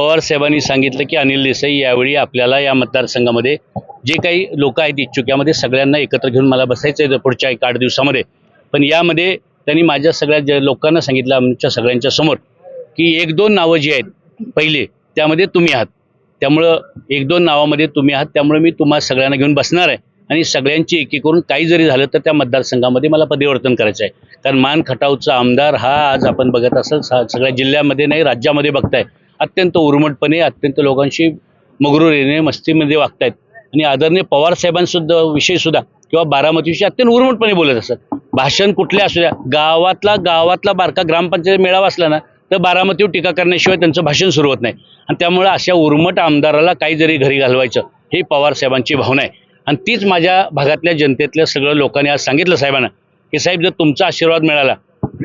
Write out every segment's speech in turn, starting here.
पवार साहेबांनी सांगितलं की अनिल देसाई यावेळी आपल्याला या मतदारसंघामध्ये जे काही लोक आहेत इच्छुक यामध्ये सगळ्यांना एकत्र घेऊन मला बसायचं आहे पुढच्या एक आठ दिवसामध्ये. पण यामध्ये त्यांनी माझ्या सगळ्या जे लोकांना सांगितलं आमच्या सगळ्यांच्या समोर की एक दोन नावं जी आहेत पहिले त्यामध्ये तुम्ही आहात. त्यामुळं एक दोन नावामध्ये तुम्ही आहात त्यामुळे मी तुम्हाला सगळ्यांना घेऊन बसणार आहे. आणि सगळ्यांची एकी करून काही जरी झालं तर त्या मतदारसंघामध्ये मला परिवर्तन करायचं आहे कारण मान खटावचा आमदार हा आज आपण बघत असाल सा- सगळ्या जिल्ह्यामध्ये नाही राज्यामध्ये बघताय. अत्यंत उर्मटपणे अत्यंत लोकांशी मगरुरीने मस्तीमध्ये वागतायत. आणि आदरणीय पवार साहेबांसुद्धा विषयी सुद्धा किंवा बारामतीविषयी अत्यंत उर्मटपणे बोलत असतात भाषण कुठले असू द्या गावातला गावातला बारका ग्रामपंचायत मेळावा असला ना तर बारामतीवर टीका करण्याशिवाय त्यांचं भाषण सुरू होत नाही. आणि त्यामुळे अशा उर्मट आमदाराला काही जरी घरी घालवायचं ही पवार साहेबांची भावना आहे. आणि तीच माझ्या भागातल्या जनतेतल्या सगळ्या लोकांनी आज सांगितलं साहेबांना की साहेब जर तुमचा आशीर्वाद मिळाला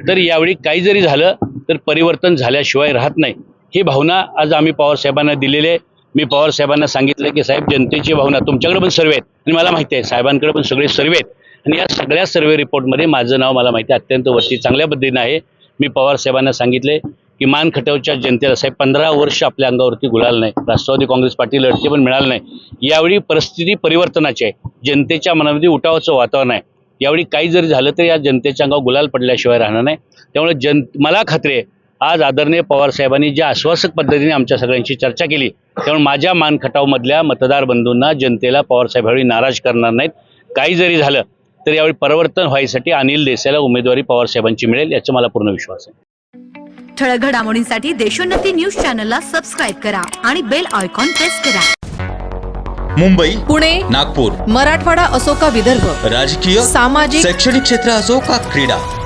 तर यावेळी काही जरी झालं तर परिवर्तन झाल्याशिवाय राहत नाही. ही भावना आज आम्ही पवारसाहेबांना दिलेली आहे. मी पवारसाहेबांना सांगितलं की साहेब जनतेची भावना तुमच्याकडे पण सर्वे आहेत. आणि मला माहिती आहे साहेबांकडे पण सगळे सर्वे आहेत. आणि या सगळ्या सर्वे रिपोर्टमध्ये माझं नाव मला माहिती आहे अत्यंत वरती चांगल्या पद्धतीनं आहे. मी पवारसाहेबांना सांगितले की मान खटवच्या जनतेला साहेब पंधरा वर्ष आपल्या अंगावरती गुलाल नाही. राष्ट्रवादी काँग्रेस पार्टी लढते पण मिळालं नाही. यावेळी परिस्थिती परिवर्तनाची आहे. जनतेच्या मनामध्ये उठावाचं वातावरण आहे. यावेळी काही जरी झालं तर या जनतेच्या अंगावर गुलाल पडल्याशिवाय राहणार नाही. त्यामुळे जन मला खात्री आहे आज आदरणीय पवार साहेबांनी ज्या आश्वासक पद्धतीने आमच्या सगळ्यांशी चर्चा केली त्यामुळे माझ्या मान खटावमधल्या मतदार बंधूंना जनतेला पवार साहेब यावेळी नाराज करणार नाहीत. काही जरी झालं तर यावेळी परिवर्तन व्हायसाठी अनिल देसाईला उमेदवारी पवार साहेबांची मिळेल याचा मला पूर्ण विश्वास आहे. ठळक घडामोडींसाठी देशोन्नती न्यूज चॅनलला सबस्क्राईब करा आणि बेल आयकॉन प्रेस करा. मुंबई पुणे नागपूर मराठवाडा असो का विदर्भ राजकीय सामाजिक शैक्षणिक क्षेत्र असो का क्रीडा